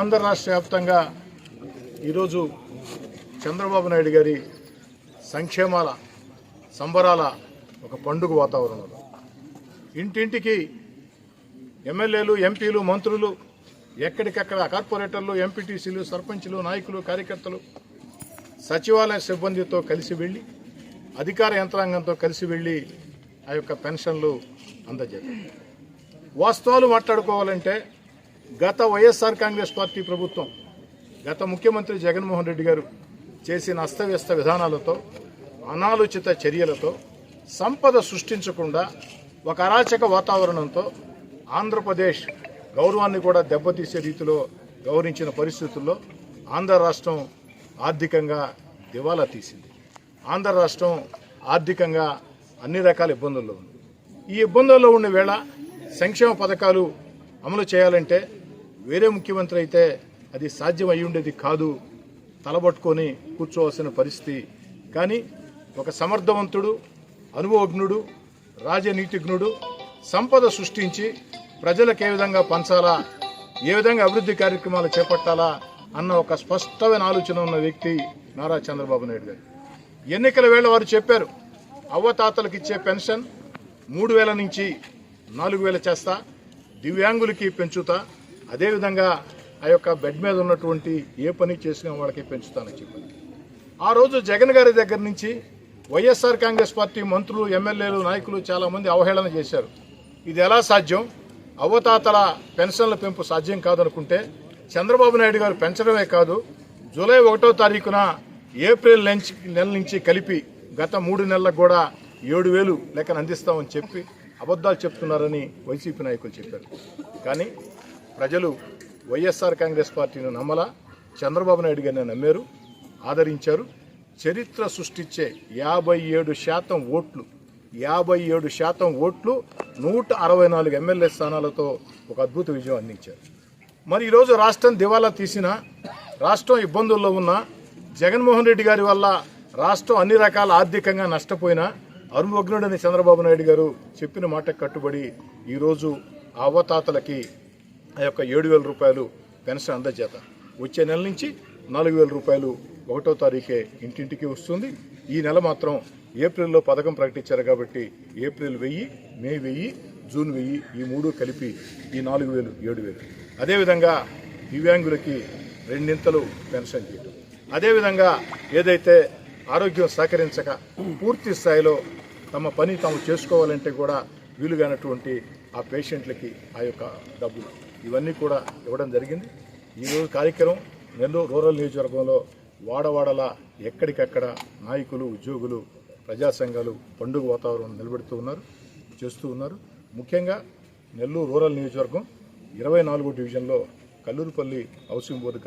ఆంధ్ర రాష్ట్ర వ్యాప్తంగా ఈరోజు చంద్రబాబు నాయుడు గారి సంక్షేమాల సంబరాల ఒక పండుగ వాతావరణం ఇంటింటికి ఎమ్మెల్యేలు ఎంపీలు మంత్రులు ఎక్కడికక్కడ కార్పొరేటర్లు ఎంపీటీసీలు సర్పంచులు నాయకులు కార్యకర్తలు సచివాలయ సిబ్బందితో కలిసి వెళ్ళి అధికార యంత్రాంగంతో కలిసి వెళ్ళి ఆ యొక్క పెన్షన్లు అందజేస్తారు వాస్తవాలు మాట్లాడుకోవాలంటే గత వైఎస్ఆర్ కాంగ్రెస్ పార్టీ ప్రభుత్వం గత ముఖ్యమంత్రి జగన్మోహన్ రెడ్డి గారు చేసిన అస్తవ్యస్త విధానాలతో అనాలోచిత చర్యలతో సంపద సృష్టించకుండా ఒక అరాచక వాతావరణంతో ఆంధ్రప్రదేశ్ గౌరవాన్ని కూడా దెబ్బతీసే రీతిలో గౌరవించిన పరిస్థితుల్లో ఆంధ్ర రాష్ట్రం ఆర్థికంగా దివాలా తీసింది. ఆంధ్ర రాష్ట్రం ఆర్థికంగా అన్ని రకాల ఇబ్బందుల్లో ఉంది. ఈ ఇబ్బందుల్లో ఉన్న వేళ సంక్షేమ పథకాలు అమలు చేయాలంటే వేరే ముఖ్యమంత్రి అయితే అది సాధ్యం అయ్యుండేది ఉండేది కాదు. తలబట్టుకొని కూర్చోవలసిన పరిస్థితి. కానీ ఒక సమర్థవంతుడు అనుభవజ్ఞుడు రాజనీతిజ్ఞుడు సంపద సృష్టించి ప్రజలకు ఏ విధంగా పంచాలా ఏ విధంగా అభివృద్ధి కార్యక్రమాలు చేపట్టాలా అన్న ఒక స్పష్టమైన ఆలోచన ఉన్న వ్యక్తి నారా చంద్రబాబు నాయుడు గారు. ఎన్నికల వేళ వారు చెప్పారు అవ్వతాతలకు ఇచ్చే పెన్షన్ మూడు వేల నుంచి నాలుగు వేల చేస్తా దివ్యాంగులకి పెంచుతా అదేవిధంగా ఆ యొక్క బెడ్ మీద ఉన్నటువంటి ఏ పని చేసినా వాళ్ళకి పెంచుతానని చెప్పారు ఆ రోజు జగన్ గారి దగ్గర నుంచి వైఎస్ఆర్ కాంగ్రెస్ పార్టీ మంత్రులు ఎమ్మెల్యేలు నాయకులు చాలామంది అవహేళన చేశారు. ఇది ఎలా సాధ్యం? అవతాతల పెన్షన్ల పెంపు సాధ్యం కాదనుకుంటే చంద్రబాబు నాయుడు గారు పెంచడమే కాదు జూలై ఒకటో తారీఖున ఏప్రిల్ నుంచి నెల నుంచి కలిపి గత మూడు నెలలకు కూడా ఏడు వేలు లెక్కన అందిస్తామని చెప్పి అబద్ధాలు చెప్తున్నారని వైసీపీ నాయకులు చెప్పారు. కానీ ప్రజలు వైఎస్ఆర్ కాంగ్రెస్ పార్టీని నమ్మలా. చంద్రబాబు నాయుడు గారిని నమ్మారు ఆదరించారు. చరిత్ర సృష్టించే యాభై ఏడు శాతం ఓట్లు యాభై ఏడు శాతం ఓట్లు నూట అరవై నాలుగు ఎమ్మెల్యే స్థానాలతో ఒక అద్భుత విజయం అందించారు. మరి ఈరోజు రాష్ట్రం దివాలా తీసిన రాష్ట్రం ఇబ్బందుల్లో ఉన్న జగన్మోహన్ రెడ్డి గారి వల్ల రాష్ట్రం అన్ని రకాల ఆర్థికంగా నష్టపోయిన అరుమగ్నుడని చంద్రబాబు నాయుడు గారు చెప్పిన మాట కట్టుబడి ఈరోజు అవ్వతాతలకి ఆ యొక్క ఏడు వేల రూపాయలు పెన్షన్ అందజేత. వచ్చే నెల నుంచి నాలుగు వేల రూపాయలు ఒకటో తారీఖే ఇంటింటికి వస్తుంది. ఈ నెల మాత్రం ఏప్రిల్లో పథకం ప్రకటించారు కాబట్టి ఏప్రిల్ వెయ్యి మే వెయ్యి జూన్ వెయ్యి ఈ మూడు కలిపి ఈ నాలుగు వేలు ఏడు వేలు. అదేవిధంగా దివ్యాంగులకి రెండింతలు పెన్షన్ చేయడం అదేవిధంగా ఏదైతే ఆరోగ్యం సహకరించక పూర్తి స్థాయిలో తమ పని తాము చేసుకోవాలంటే కూడా వీలుగానటువంటి ఆ పేషెంట్లకి ఆ యొక్క డబ్బులు. ఇవన్నీ కూడా ఇవ్వడం జరిగింది. ఈరోజు కార్యక్రమం నెల్లూరు రూరల్ నియోజకవర్గంలో వాడవాడలా ఎక్కడికక్కడ నాయకులు ఉద్యోగులు ప్రజా సంఘాలు పండుగ వాతావరణం నిలబెడుతూ ఉన్నారు చేస్తూ ఉన్నారు. ముఖ్యంగా నెల్లూరు రూరల్ నియోజకవర్గం ఇరవై నాలుగో డివిజన్లో కల్లూరుపల్లి హౌసింగ్ బోర్డు